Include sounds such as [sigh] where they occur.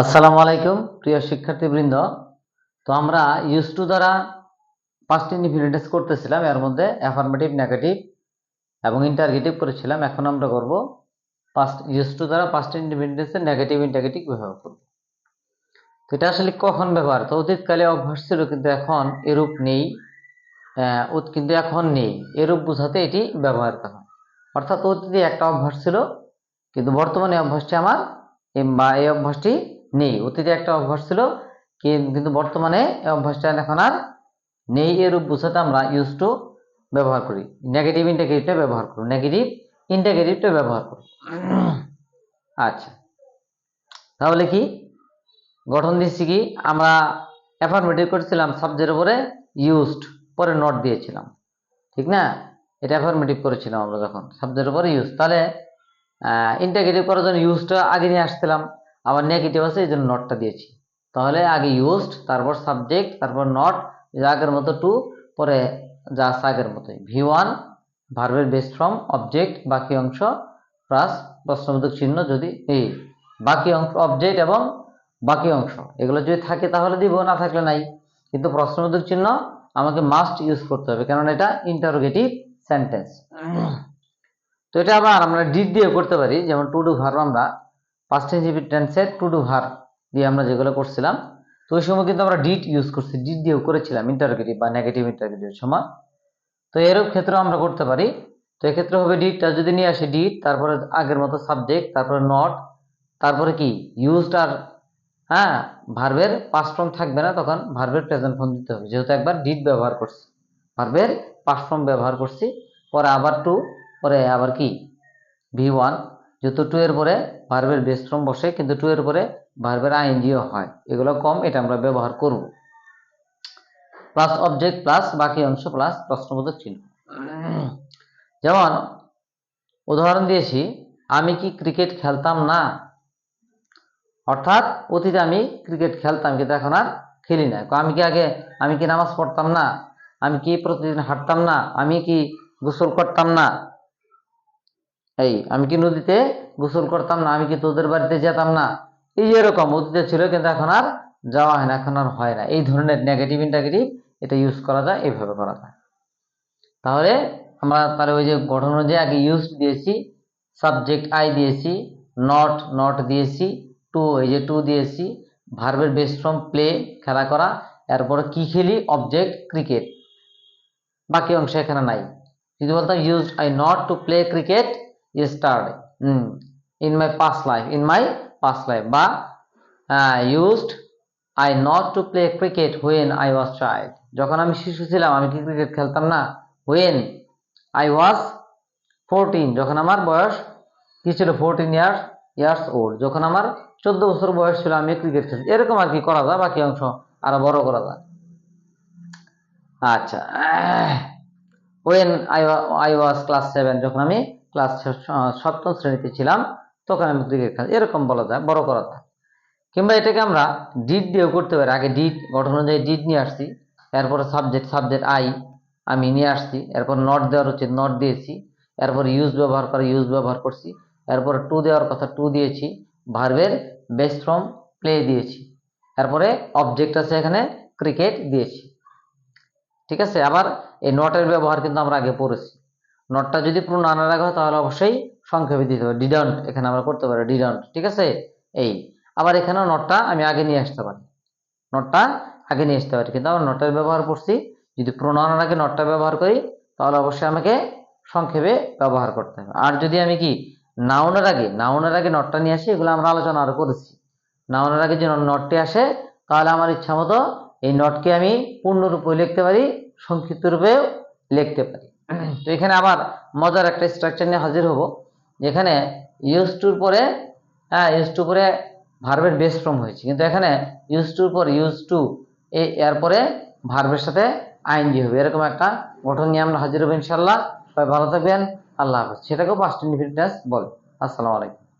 আসসালামু আলাইকুম, প্রিয় শিক্ষার্থীবৃন্দ। তো আমরা ইউজ টু দ্বারা পাঁচটি ইনফিনিটেন্স করতেছিলাম, এর মধ্যে অ্যাফার্মেটিভ নেগেটিভ এবং ইন্টারগেটিভ করেছিলাম। এখন আমরা করব পাস্ট ইউজ টু দ্বারা পাঁচটি ইনফিনিটেন্সের নেগেটিভ ইন্টারগেটিভ ব্যবহার করব। তো এটা আসলে কখন ব্যবহার? তো অতীতকালে অভ্যাস ছিল, কিন্তু এখন এরূপ নেই কিন্তু এখন নেই। এরূপ বোঝাতে এটি ব্যবহৃত হয়। অর্থাৎ অতীতে একটা অভ্যাস ছিল, কিন্তু বর্তমানে অভ্যাসটি আমার বা এই অভ্যাসটি নেই। অতীতে একটা অভ্যাস ছিল কিন্তু বর্তমানে এই অভ্যাসটা এখন আর নেই। এরূপ বোঝাতে আমরা ইউজ টু ব্যবহার করি। নেগেটিভ ইন্টাগ্রেটিভটা ব্যবহার করি নেগেটিভ ইন্টাগ্রেটিভটা ব্যবহার করি আচ্ছা। তাহলে কি? গঠন দিচ্ছি কি? আমরা অ্যাফার্মেটিভ করেছিলাম সাবজেক্টের উপরে ইউজড পরে নট দিয়েছিলাম। ঠিক না? এটা অ্যাফার্মেটিভ করেছিলাম আমরা যখন সাবজেক্টের উপরে ইউজ তাহলে ইন্টাগ্রেটিভ করার জন্য ইউজটা আগে নিয়ে আসছিলাম। আবার নেগেটিভ আছে এই জন্য নটটা দিয়েছি। তাহলে আগে ইউজড তারপর সাবজেক্ট তারপর নট আগের মতো টু পরে যা আগের মতোই। ভি ওয়ান ভার্বের বেস ফ্রম অবজেক্ট বাকি অংশ প্লাস প্রশ্নবোধক চিহ্ন যদি এই বাকি অংশ অবজেক্ট এবং বাকি অংশ। এগুলো যদি থাকে তাহলে দিব, না থাকলে নাই। কিন্তু প্রশ্নবোধক চিহ্ন আমাকে মাস্ট ইউজ করতে হবে কারণ এটা ইন্টারোগেটিভ সেন্টেন্স তো এটা আবার আমরা ডিড দিয়ে করতে পারি, যেমন টু ডু ভার্ব আমরা পাস্ট ইনজিভিট টেন্সের টু ডু ভার্ব দিয়ে আমরা যেগুলো করছিলাম, তো ওই সময় কিন্তু আমরা ডিট ইউজ করছি। ডিট দিয়েও করেছিলাম ইন্টারোগেটিভ বা নেগেটিভ ইন্টারোগেটিভ সময়। তো এরূপ ক্ষেত্রেও আমরা করতে পারি। তো এক্ষেত্রে হবে ডিটটা যদি নিয়ে আসি ডিট তারপরে আগের মতো সাবজেক্ট তারপরে নট তারপরে কি? ইউজড আর হ্যাঁ ভার্বের পাস্ট ফর্ম থাকবে না, তখন ভার্বের প্রেজেন্ট ফর্ম দিতে হবে। যেহেতু একবার ডিট ব্যবহার করছি। ভার্বের পাস্ট ফর্ম ব্যবহার করছি, পরে আবার টু পরে আবার কি? ভি ওয়ান যেহেতু টু এর পরে ভার্বের বেস ফর্ম বসে, কিন্তু টু এর পরে ভার্বের আইএনজিও হয়। এগুলো কম, এটা আমরা ব্যবহার করব। প্লাস অবজেক্ট প্লাস বাকি অংশ প্লাস প্রশ্নবোধক চিহ্ন। যেমন, উদাহরণ দিয়েছি, আমি কি ক্রিকেট খেলতাম না? অর্থাৎ, অতীতে আমি ক্রিকেট খেলতাম, কিন্তু এখন আর খেলি না। আমি কি আগে, আমি কি নামাজ পড়তাম না? আমি কি প্রতিদিন হাঁটতাম না? আমি কি গোসল করতাম না? এই, আমি কি নদীতে গোসল করতাম না? আমি কি তোদের বাড়িতে যেতাম না? এই এরকম অতীতে ছিল, কিন্তু এখন আর যাওয়া হয় না, এখন আর হয় না। এই ধরনের নেগেটিভ ইন্টাগেটিভ এটা ইউজ করা যায় এইভাবে করা যায়। তাহলে আমরা তাহলে ওই যে গঠন অনুযায়ী আগে ইউজ দিয়েছি সাবজেক্ট আই দিয়েছি নট নট দিয়েছি টু এই যে টু দিয়েছি ভার্বের বেস ফ্রম প্লে খেলা করা, এরপর কি খেলি? অবজেক্ট ক্রিকেট বাকি অংশ এখানে নাই। যদি বলতাম use I not to play cricket yesterday in my past life in my past life বা used I not to play cricket when I was child যখন আমি শিশু ছিলাম, আমি কি ক্রিকেট খেলতাম না? হুয়েন আই ওয়াজ ফোরটিন যখন আমার বয়স কি ছিল? ফোরটিন ইয়ার্স ইয়ার্স ওল্ড যখন আমার চোদ্দ বছর বয়স ছিল, আমি ক্রিকেট খেলছি। এরকম আর কি করা যায়? বাকি অংশ আরও বড় করা যায়। আচ্ছা। When I I was class seven যখন আমি ক্লাস সপ্তম শ্রেণীতে ছিলাম, তখন আমি ক্রিকেট খেলি এরকম বলা যায়, বড় করা যায় কিংবা এটাকে আমরা ডিড দিয়েও করতে পারি। আগে ডিড গঠন অনুযায়ী ডিড নিয়ে আসছি। এরপরে সাবজেক্ট সাবজেক্ট আই আমি নিয়ে আসছি। এরপর নট দেওয়ার হচ্ছে নট দিয়েছি। এরপর ইউজ ব্যবহার করে ইউজ ব্যবহার করছি। এরপর টু দেওয়ার কথা টু দিয়েছি। ভার্বের বেস ফ্রম প্লে দিয়েছি। এরপরে অবজেক্ট আছে এখানে ক্রিকেট দিয়েছি। ঠিক আছে? আবার এই নটের ব্যবহার কিন্তু আমরা আগে পড়েছি। নটটা যদি পুরো নানা রাখা হয় তাহলে অবশ্যই সংক্ষেপে দিতে হবে। ডিডন্ট এখানে আমরা করতে পারি। ডিডন্ট ঠিক আছে? এই। আবার এখানেও নটটা আমি আগে নিয়ে আসতে পারি। নটটা আগে নিয়ে আসতে পারি। কিন্তু আমরা নটের ব্যবহার করছি। যদি প্রণয়নের আগে নটটা ব্যবহার করি, তাহলে অবশ্যই আমাকে সংক্ষেপে ব্যবহার করতে হবে। আর যদি আমি কি নাউনের আগে নাউনের আগে নটটা নিয়ে আসি, এগুলো আমরা আলোচনা আরও করেছি। নাউনের আগে যে নটটি আসে, তাহলে আমার ইচ্ছা মতো এই নটকে আমি পূর্ণরূপে লিখতে পারি সংক্ষিপ্ত রূপেও লিখতে পারি। [clears throat] তো এখানে আবার মজার একটা স্ট্রাকচার নিয়ে হাজির হব। যেখানে ইউজ টুর পরে হ্যাঁ ইউজ টু পরে ভার্বের বেস ফর্ম হয়েছে। কিন্তু এখানে ইউজ টুর পর ইউজ টু এই এরপরে ভার্বের সাথে আইনজি হবে। এরকম একটা গঠন নিয়ে আমরা হাজির হব ইনশাল্লাহ সবাই ভালো থাকবেন। আল্লাহ হাফেজ। সেটাকেও পাস্ট ইনফিনিটাস বলে। আসসালামু আলাইকুম।